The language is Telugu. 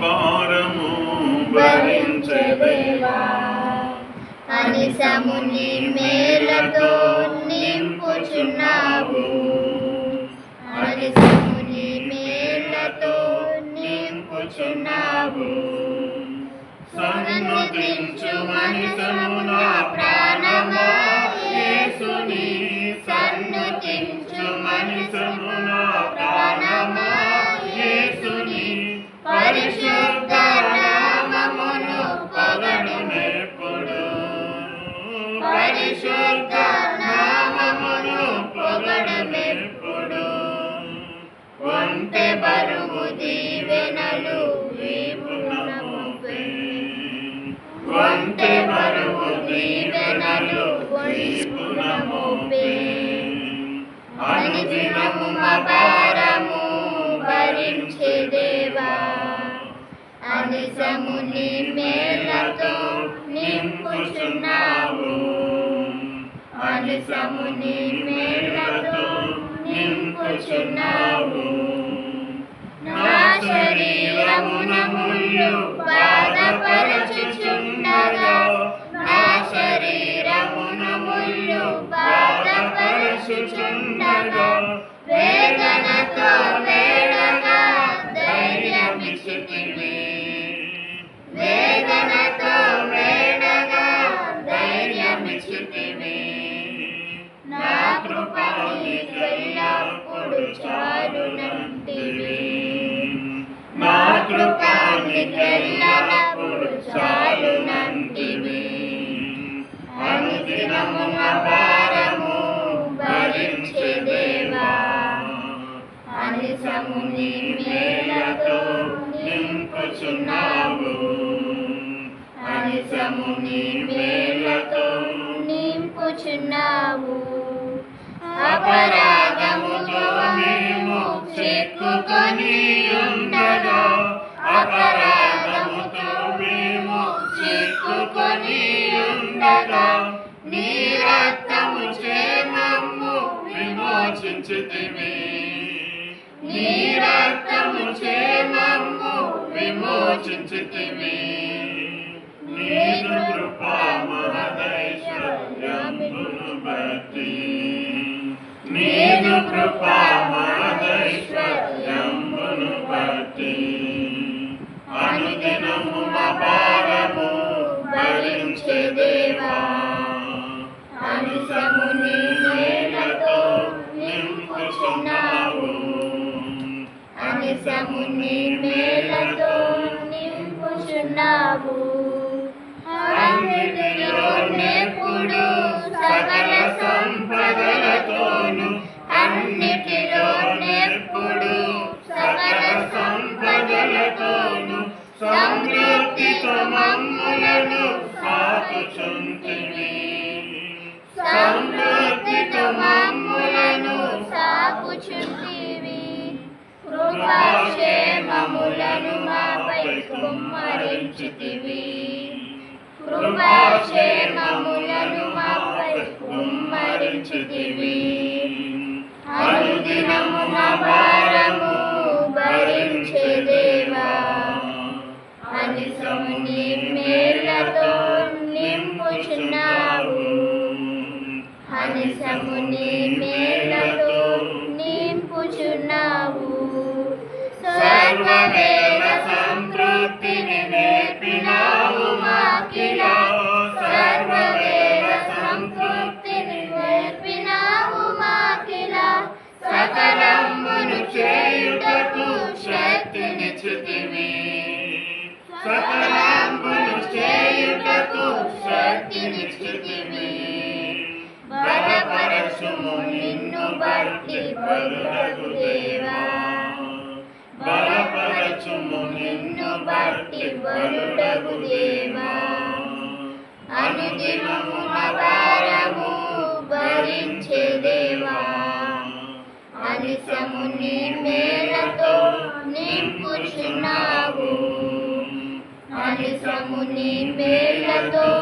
భారము భరించదేవా అనిసముని మేలతో నింపుచున్నావు. అనిసముని మేలతో నింపుచున్నావు. సన్నుతించు మనిషము నా ఒంటె బరువు దీవెనలు వీపునముపై. ఒంటె బరువు దీవెనలు వీపునముపై. అనుదినము మా భారము భరించే దేవా. అనిసముని మేలతో దేశము నీ మేలతో నింపుచున్నావు. నా శరీరమున ముళ్ళు బాధపరచుచుండగా నా శరీరమున ముళ్ళు బాధపరచుచుండగా వేదనతో కరుణంటివి నా కృపానికెల్లప్పుడు చాలునంటివి అనుదినము మా భరించే దేవా. అనిసము నీ మేలతో నింపుచున్నావు. అనిసము నీ చిక్కుకొని ఉండగా అపరాధముతో మేము చిక్కుకొని ఉండగా నీ రక్తము చేమము విమోచించితివి నీ రక్తము చేమము విమోచించితివి నీదు కృపా మహదైశ్వర్యమును బట్టి. నీదు కృపా అనుదినము మా భరించే దేవా అనిసముని మేలతో నింపుచున్నావు సాకుచుంటివి సమృద్ధితో మమ్ములను సాకుచుంటివి. కృపాక్షేమములను మాపై కుమ్మరించితివి. కృపాక్షేమములను మాపై కుమ్మరించితివి. మానసము నీ మేలతో నింపుచున్నావు. సర్వవేద సంతృప్తిని నేర్పినావు మాకిలా. సర్వవేద సంతృప్తిని నేర్పినావు మాకిలా. సకలమును చేయుటకు శక్తినిచ్చితివి సకలంబును చేయుటకు శక్తినిచ్చితివి బలపరచుము నిన్ను బట్టి బలులకు దేవా. బలపరచుము నిన్ను బట్టి బలుడగు దేవా. అనుదినము మా భారము భరించే దేవా. అనిసము నీ మేలతో నింపుచున్నావు. అనిసము నీ మేలతో